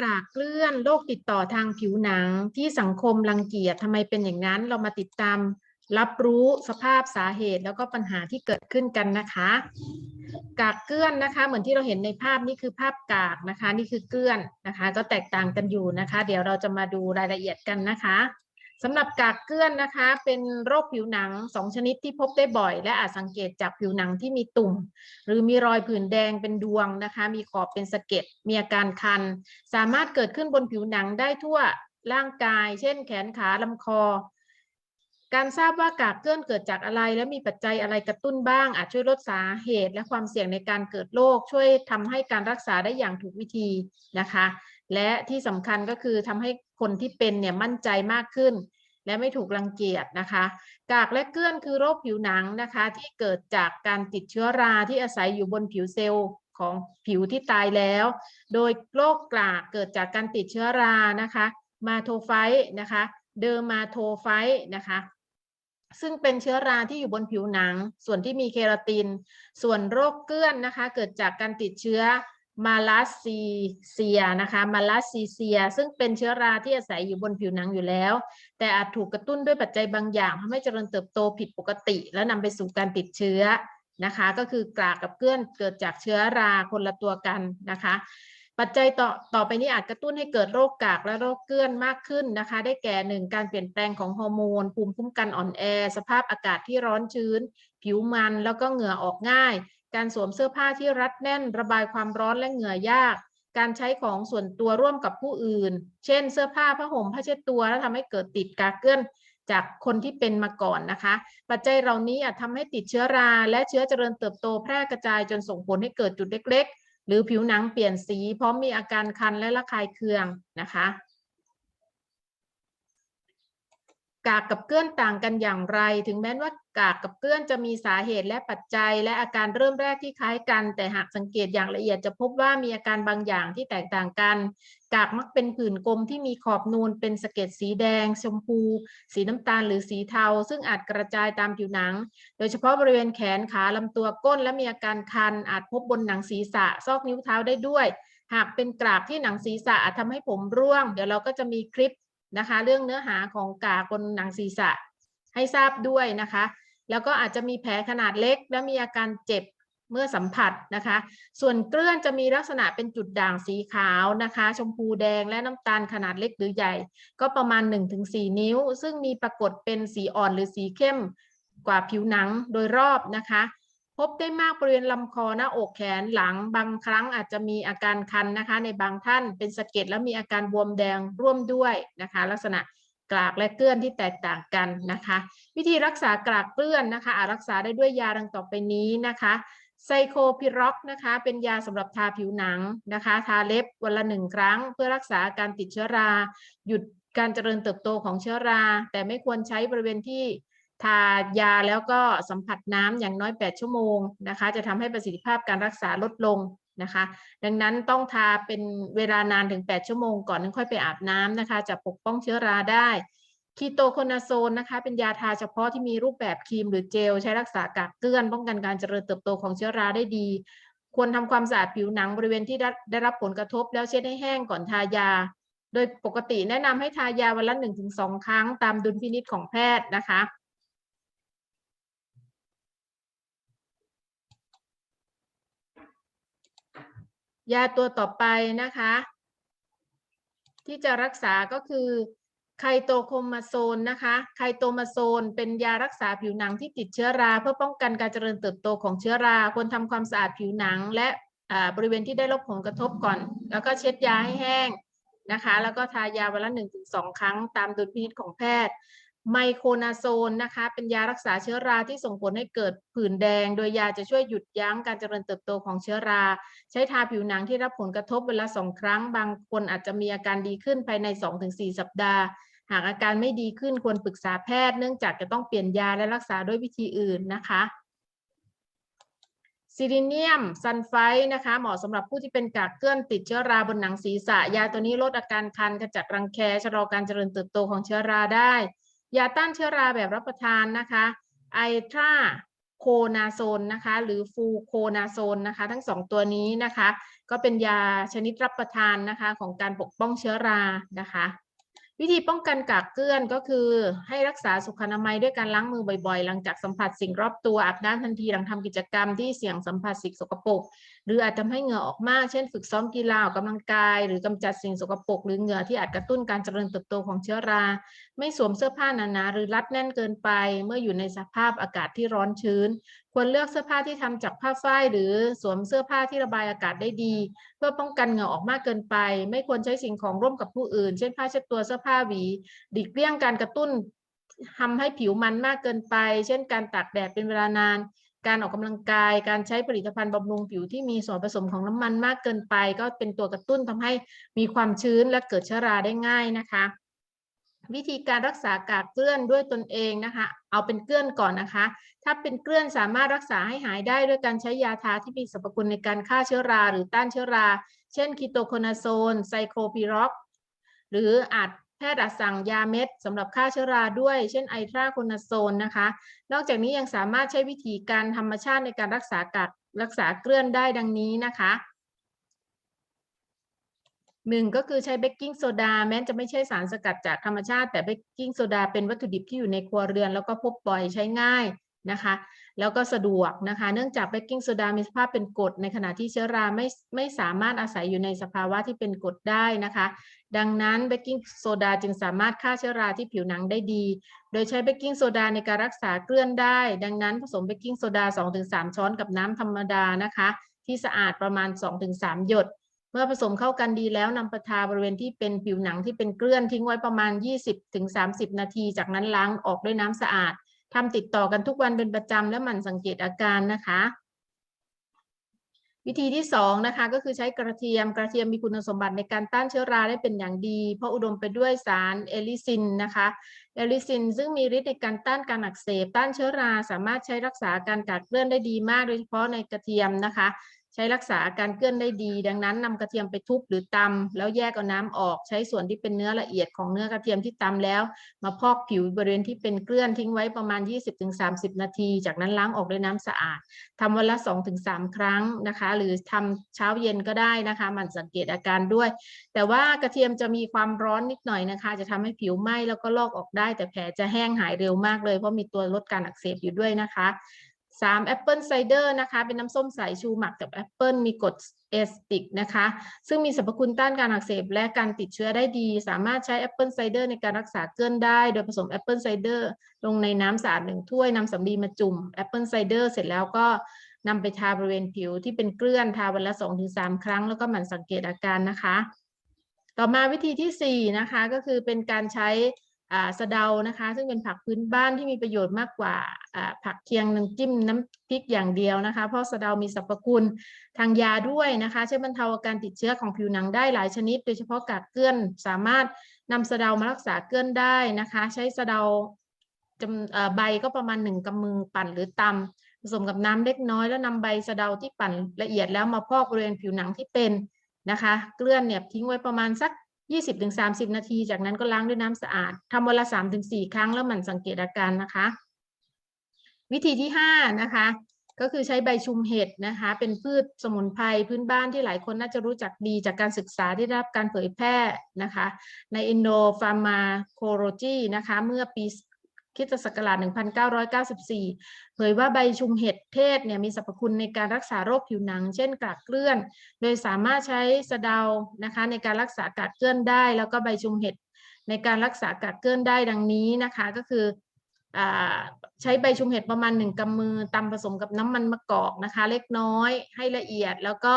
กากเกลื่อนโรคติดต่อทางผิวหนังที่สังคมรังเกียจทำไมเป็นอย่างนั้น เรามาติดตามรับรู้สภาพสาเหตุแล้วก็ปัญหาที่เกิดขึ้นกันนะคะ กากเกลื่อนนะคะ เหมือนที่เราเห็นในภาพนี่คือภาพกากนะคะ นี่คือเกลื่อนนะคะ ก็แตกต่างกันอยู่นะคะ เดี๋ยวเราจะมาดูรายละเอียดกันนะคะ สำหรับกากเกลื่อนนะคะ เป็นโรคผิวหนังสองชนิดที่พบได้บ่อย และอาจสังเกตจากผิวหนังที่มีตุ่ม หรือมีรอยผื่นแดงเป็นดวงนะคะ มีขอบเป็นสะเก็ดมีอาการคัน สามารถเกิดขึ้นบนผิวหนังได้ทั่วร่างกาย เช่น แขนขาลำคอ การทราบว่ากากเกลื่อนเกิดจากอะไร และมีปัจจัยอะไรกระตุ้นบ้าง อาจช่วยลดสาเหตุ และความเสี่ยงในการเกิดโรคช่วยทำให้การรักษาได้อย่างถูกวิธีนะคะ และที่สำคัญก็คือทำให้ คนที่เป็นเนี่ยมั่นใจมากขึ้น และไม่ถูกรังเกียจนะคะ กากและเกลื่อนคือโรคผิวหนังนะคะ ที่เกิดจากการติดเชื้อราที่อาศัยอยู่บนผิวเซลล์ของผิวที่ตายแล้ว โดยโรคกากเกิดจากการติดเชื้อรานะคะ มาโทไฟต์นะคะ เดอร์มาโทไฟต์นะคะ ซึ่งเป็นเชื้อราที่อยู่บนผิวหนัง ส่วนที่มีเคราติน ส่วนโรคเกลื่อนนะคะ เกิดจากการติดเชื้อ มาลาซีเซียนะคะมาลาซีเซีย ซึ่งเป็นเชื้อราที่อาศัยอยู่บนผิวหนังอยู่แล้ว แต่อาจถูกกระตุ้นด้วยปัจจัยบางอย่างทำให้เจริญเติบโตผิดปกติ และนำไปสู่การติดเชื้อนะคะ ก็คือกรากกับเกลื่อนเกิดจากเชื้อราคนละตัวกันนะคะ ปัจจัยต่อต่อไปนี้อาจกระตุ้นให้เกิดโรคกากและโรคเกลื่อนมากขึ้นนะคะ ได้แก่หนึ่งการเปลี่ยนแปลงของฮอร์โมนภูมิคุ้มกันอ่อนแอ สภาพอากาศที่ร้อนชื้น ผิวมันแล้วก็เหงื่อออกง่าย การสวมเสื้อผ้าที่รัดแน่น ระบายความร้อนและเหงื่อยาก การใช้ของส่วนตัวร่วมกับผู้อื่น เช่น เสื้อผ้าผ้าห่มผ้าเช็ดตัวแล้วทำให้เกิดติดกาเกลื่อนจากคนที่เป็นมาก่อนนะคะ ปัจจัยเหล่านี้อาจทำให้ติดเชื้อรา และเชื้อเจริญเติบโตแพร่กระจายจนส่งผลให้เกิดจุดเล็ก ๆ หรือผิวหนังเปลี่ยนสี พร้อมมีอาการคันและระคายเคืองนะคะ กากกับเกลื่อนต่างกันอย่างไร ถึงแม้ว่ากากกับเกลื่อนจะมีสาเหตุและปัจจัย และอาการเริ่มแรกที่คล้ายกัน แต่หากสังเกตอย่างละเอียดจะพบว่ามีอาการบางอย่างที่แตกต่างกัน กากมักเป็นผื่นกลมที่มีขอบนูนเป็นสะเก็ดสีแดง ชมพู สีน้ำตาลหรือสีเทา ซึ่งอาจกระจายตามผิวหนัง โดยเฉพาะบริเวณแขนขาลำตัวก้น และมีอาการคัน อาจพบบนหนังศีรษะซอกนิ้วเท้าได้ด้วย หากเป็นกรากที่หนังศีรษะอาจทำให้ผมร่วง เดี๋ยวเราก็จะมีคลิป นะคะ เรื่องเนื้อหาของกากบนหนังศีรษะให้ทราบด้วยนะคะ แล้วก็อาจจะมีแผลขนาดเล็ก และมีอาการเจ็บเมื่อสัมผัสนะคะ ส่วนเกลื่อนจะมีลักษณะเป็นจุดด่างสีขาวนะคะ ชมพูแดงและน้ำตาลขนาดเล็กหรือใหญ่ ก็ประมาณ 1-4 นิ้ว ซึ่งมีปรากฏเป็นสีอ่อนหรือสีเข้มกว่าผิวหนังโดยรอบนะคะ พบได้มากบริเวณลำคอหน้าอกแขนหลังบางครั้งอาจจะมีอาการคันนะคะ ในบางท่านเป็นสะเก็ดแล้วมีอาการบวมแดงร่วมด้วยนะคะ ลักษณะกรากและเกลื่อนที่แตกต่างกันนะคะ วิธีรักษากรากเกลื่อนนะคะอาจรักษาได้ด้วยยาดังต่อไปนี้นะคะไซโคพิร็อกนะคะเป็นยาสำหรับทาผิวหนังนะคะ ทาเล็บวันละหนึ่งครั้ง เพื่อรักษาการติดเชื้อรา หยุดการเจริญเติบโตของเชื้อรา แต่ไม่ควรใช้บริเวณที่ ทายาแล้วก็สัมผัสน้ำอย่างน้อย 8 ชั่วโมงนะคะ จะทำให้ประสิทธิภาพการรักษาลดลงนะคะ ดังนั้นต้องทาเป็นเวลานานถึง 8 ชั่วโมงก่อนถึงค่อยไปอาบน้ำนะคะ จะปกป้องเชื้อราได้คีโตโคนาโซนนะคะ เป็นยาทาเฉพาะที่มีรูปแบบครีมหรือเจล ใช้รักษากากเกลื่อน ป้องกันการเจริญเติบโตของเชื้อราได้ดี ควรทำความสะอาดผิวหนังบริเวณที่ได้ได้รับผลกระทบ แล้วเช็ดให้แห้งก่อนทายา โดยปกติแนะนำให้ทายาวันละ 1-2 ครั้งตามดุลพินิจของแพทย์นะคะ ยาตัวต่อไปนะคะ ที่จะรักษาก็คือไคโตโคมาโซนนะคะ ไคโตมาโซน เป็นยารักษาผิวหนังที่ติดเชื้อรา เพื่อป้องกันการเจริญเติบโตของเชื้อรา ควรทำความสะอาดผิวหนัง และบริเวณที่ได้รับผลกระทบก่อน แล้วก็เช็ดยาให้แห้งนะคะ แล้วก็ทายาวันละ1-2 ครั้งตามดุลพินิจของแพทย์ ไมโครนาโซนนะคะเป็นยารักษาเชื้อราที่ส่งผลให้เกิดผื่นแดง โดยยาจะช่วยหยุดยั้งการเจริญเติบโตของเชื้อรา ใช้ทาผิวหนังที่รับผลกระทบเวลาสองครั้ง บางคนอาจจะมีอาการดีขึ้นภายใน 2-4 สัปดาห์ หากอาการไม่ดีขึ้นควรปรึกษาแพทย์เนื่องจากจะต้องเปลี่ยนยาและรักษาด้วยวิธีอื่นนะคะซิลิเนียมซันไฟนะคะเหมาะสำหรับผู้ที่เป็นกากเกลื่อนติดเชื้อราบนหนังศีรษะ ยาตัวนี้ลดอาการคันขจัดรังแคชะลอการเจริญเติบโตของเชื้อราได้ ยาต้านเชื้อราแบบรับประทานนะคะไอทราโคนาโซนนะคะหรือฟูโคนาโซนนะคะ ทั้งสองตัวนี้นะคะ ก็เป็นยาชนิดรับประทานนะคะของการปกป้องเชื้อรานะคะ วิธีป้องกันกากเกลื่อนก็คือ ให้รักษาสุขอนามัยด้วยการล้างมือบ่อยๆ หลังจากสัมผัสสิ่งรอบตัวอาบน้ำทันทีหลังทำกิจกรรมที่เสี่ยงสัมผัสสิ่งสกปรกหรืออาจทำให้เหงื่อออกมาก เช่น ฝึกซ้อมกีฬาออกกำลังกาย หรือกำจัดสิ่งสกปรกหรือเหงื่อที่อาจกระตุ้นการเจริญเติบโตของเชื้อรา ไม่สวมเสื้อผ้าหนาๆหรือรัดแน่นเกินไป เมื่ออยู่ในสภาพอากาศที่ร้อนชื้น ควรเลือกเสื้อผ้าที่ทำจากผ้าฝ้ายหรือสวมเสื้อผ้าที่ระบายอากาศได้ดี เพื่อป้องกันเหงื่อออกมากเกินไป ไม่ควรใช้สิ่งของร่วมกับผู้อื่น เช่นผ้าเช็ดตัวเสื้อผ้าหวีหลีกเลี่ยงการกระตุ้นทำให้ผิวมันมากเกินไป เช่น การตากแดดเป็นเวลานาน การออกกำลังกาย การใช้ผลิตภัณฑ์บำรุงผิวที่มีส่วนผสมของน้ำมันมากเกินไป ก็เป็นตัวกระตุ้นทำให้มีความชื้นและเกิดเชื้อราได้ง่ายนะคะ วิธีการรักษากากเกลื่อนด้วยตนเองนะคะ เอาเป็นเกลื่อนก่อนนะคะ ถ้าเป็นเกลื่อนสามารถรักษาให้หายได้ด้วยการใช้ยาทาที่มีสรรพคุณในการฆ่าเชื้อรา หรือต้านเชื้อรา เช่นคีโตโคนาโซน ไซโคลพิร็อก หรืออาจแพทย์อาจสั่งยาเม็ดสำหรับฆ่าเชื้อราด้วย เช่นไอทราโคนาโซนนะคะ นอกจากนี้ยังสามารถใช้วิธีการธรรมชาติในการรักษากากรักษาเกลื่อนได้ดังนี้นะคะ หนึ่งก็คือใช้เบกกิ้งโซดาแม้จะไม่ใช่สารสกัดจากธรรมชาติ แต่เบกกิ้งโซดาเป็นวัตถุดิบที่อยู่ในครัวเรือน แล้วก็พบบ่อยใช้ง่ายนะคะ แล้วก็สะดวกนะคะ เนื่องจากเบกกิ้งโซดามีสภาพเป็นกรดในขณะที่เชื้อราไม่ไม่สามารถอาศัยอยู่ในสภาวะที่เป็นกรดได้นะคะ ดังนั้นเบกกิ้งโซดาจึงสามารถฆ่าเชื้อราที่ผิวหนังได้ดี โดยใช้เบกกิ้งโซดาในการรักษาเกลื่อนได้ ดังนั้นผสมเบกกิ้งโซดา 2-3 ช้อนกับน้ำธรรมดานะคะ ที่สะอาดประมาณ 2-3 หยด เมื่อผสมเข้ากันดีแล้วนำไปทาบริเวณที่เป็นผิวหนังที่เป็นเกลื่อนทิ้งไว้ประมาณ 20-30 นาที จากนั้นล้างออกด้วยน้ำสะอาดทำติดต่อกันทุกวันเป็นประจำและหมั่นสังเกตอาการนะคะ วิธีที่สองนะคะก็คือใช้กระเทียมกระเทียมมีคุณสมบัติในการต้านเชื้อราได้เป็นอย่างดี เพราะอุดมไปด้วยสารเอลิซินนะคะเอลิซินซึ่งมีฤทธิ์ในการต้านการอักเสบต้านเชื้อราสามารถใช้รักษาการกาดเกลื่อนได้ดีมากโดยเฉพาะในกระเทียมนะคะ ใช้รักษาอาการเกลื่อนได้ดี ดังนั้นนำกระเทียมไปทุบหรือตำแล้วแยกเอาน้ำออกใช้ส่วนที่เป็นเนื้อละเอียดของเนื้อกระเทียมที่ตำแล้ว มาพอกผิวบริเวณที่เป็นเกลื่อนทิ้งไว้ประมาณ 20-30 นาที จากนั้นล้างออกด้วยน้ำสะอาดทำวันละ 2-3 ครั้งนะคะ หรือทำเช้าเย็นก็ได้นะคะหมันสังเกตอาการด้วย แต่ว่ากระเทียมจะมีความร้อนนิดหน่อยนะคะ จะทำให้ผิวไหม้แล้วก็ลอกออกได้ แต่แผลจะแห้งหายเร็วมากเลยเพราะมีตัวลดการอักเสบอยู่ด้วยนะคะ สามแอปเปิลไซเดอร์นะคะ เป็นน้ำส้มสายชูหมักกับแอปเปิลมีกรดเอสติกนะคะ ซึ่งมีสรรพคุณต้านการอักเสบและการติดเชื้อได้ดี สามารถใช้แอปเปิลไซเดอร์ในการรักษาเกลื่อนได้ โดยผสมแอปเปิลไซเดอร์ลงในน้ำสะอาดหนึ่งถ้วยนำสำลีมาจุ่มแอปเปิลไซเดอร์เสร็จแล้วก็นำไปทาบริเวณผิวที่เป็นเกลื่อนทาวันละ 2-3 ครั้ง แล้วก็หมั่นสังเกตอาการนะคะ ต่อมาวิธีที่ 4 นะคะ ก็คือเป็นการใช้ สะเดานะคะ ซึ่งเป็นผักพื้นบ้านที่มีประโยชน์มากกว่าผักเคียงน้ำจิ้มน้ำพริกอย่างเดียวนะคะ เพราะสะเดามีสรรพคุณทางยาด้วยนะคะช่วยบรรเทาอาการติดเชื้อของผิวหนังได้หลายชนิด โดยเฉพาะกากเกลื่อนสามารถนำสะเดามารักษาเกลื่อนได้นะคะ ใช้สะเดาใบก็ประมาณหนึ่งกำมือปั่นหรือตำผสมกับน้ำเล็กน้อยแล้วนำใบสะเดาที่ปั่นละเอียดแล้วมาพอกบริเวณผิวหนังที่เป็นนะคะ เกลื่อนเนี่ยทิ้งไว้ประมาณสัก 20-30 นาที จากนั้นก็ล้างด้วยน้ำสะอาดทำวันละ 3-4 ครั้งแล้วหมั่นสังเกตอาการนะคะ วิธีที่ 5 นะคะ ก็คือใช้ใบชุมเห็ดนะคะ เป็นพืชสมุนไพรพื้นบ้านที่หลายคนน่าจะรู้จักดีจากการศึกษาที่ได้รับการเผยแพร่นะคะ ใน Indo Pharmacology นะคะ เมื่อปี คริสตศักราช1994 เผยว่าใบชุมเห็ดเทศเนี่ยมีสรรพคุณในการรักษาโรคผิวหนัง เช่นกากเกลื่อน โดยสามารถใช้สะเดานะคะในการรักษากากเกลื่อนได้ แล้วก็ใบชุมเห็ดในการรักษากากเกลื่อนได้ดังนี้นะคะก็คือใช้ใบชุมเห็ดประมาณหนึ่งกำมือตำผสมกับน้ำมันมะกอกนะคะ เล็กน้อยให้ละเอียดแล้วก็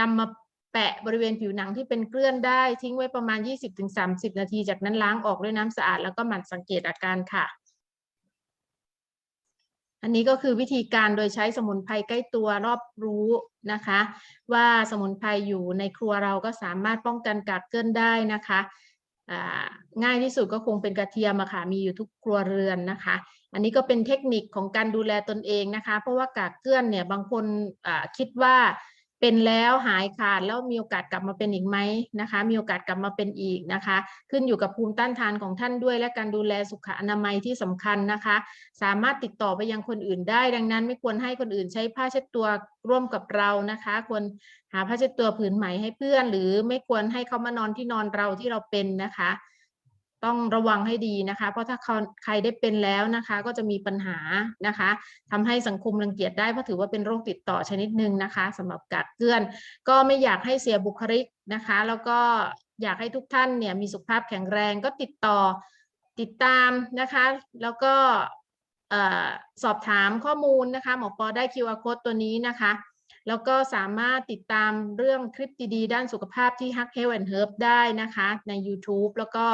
นำมา แปะบริเวณผิวหนังที่เป็นเกลื่อนได้ทิ้งไว้ประมาณ 20-30 นาที จากนั้นล้างออกด้วยน้ำสะอาดแล้วก็หมั่นสังเกตอาการค่ะ อันนี้ก็คือวิธีการโดยใช้สมุนไพรใกล้ตัวรอบรู้นะคะ ว่าสมุนไพรอยู่ในครัวเราก็สามารถป้องกันกากเกลื่อนได้นะคะง่ายที่สุดก็คงเป็นกระเทียมอะค่ะมีอยู่ทุกครัวเรือนนะคะ อันนี้ก็เป็นเทคนิคของการดูแลตนเองนะคะ เพราะว่ากากเกลื่อนเนี่ยบางคนคิดว่า เป็นแล้วหายขาดแล้วมีโอกาสกลับมาเป็นอีกไหมนะคะ มีโอกาสกลับมาเป็นอีกนะคะ ขึ้นอยู่กับภูมิต้านทานของท่านด้วย และการดูแลสุขอนามัยที่สำคัญนะคะ สามารถติดต่อไปยังคนอื่นได้ ดังนั้นไม่ควรให้คนอื่นใช้ผ้าเช็ดตัวร่วมกับเรานะคะ ควรหาผ้าเช็ดตัวผืนใหม่ให้เพื่อน หรือไม่ควรให้เขามานอนที่นอนเราที่เราเป็นนะคะ ต้องระวังให้ดีนะคะ เพราะถ้าเขาใครได้เป็นแล้วนะคะ ก็จะมีปัญหานะคะทำให้สังคมรังเกียจได้เพราะถือว่าเป็นโรคติดต่อชนิดหนึ่งนะคะสำหรับกาดเกลื่อน ก็ไม่อยากให้เสียบุคลิกนะคะ แล้วก็อยากให้ทุกท่านเนี่ยมีสุขภาพแข็งแรงก็ติดต่อติดตามนะคะ แล้วก็สอบถามข้อมูลนะคะ หมอปอได้ QR code ตัวนี้นะคะ แล้วก็สามารถติดตามเรื่องคลิปดีๆ ด้านสุขภาพที่ Hack Health and Herb ได้นะคะใน YouTube แล้วก็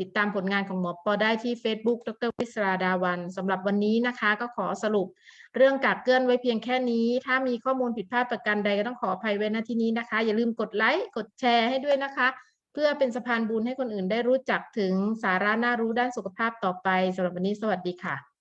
ติดตามผลงานของหมอปอได้ที่ Facebook ดรวิศราดาวันสำหรับวันนี้นะคะ ก็ขอสรุปเรื่องกากเกลื่อนไว้เพียงแค่นี้ ถ้ามีข้อมูลผิดพลาดประการใดก็ต้องขออภัยไว้ณที่นี้นะคะ อย่าลืมกดไลค์กดแชร์ให้ด้วยนะคะ เพื่อเป็นสะพานบุญให้คนอื่นได้รู้จักถึงสาระน่ารู้ด้านสุขภาพต่อไปสำหรับวันนี้สวัสดีค่ะ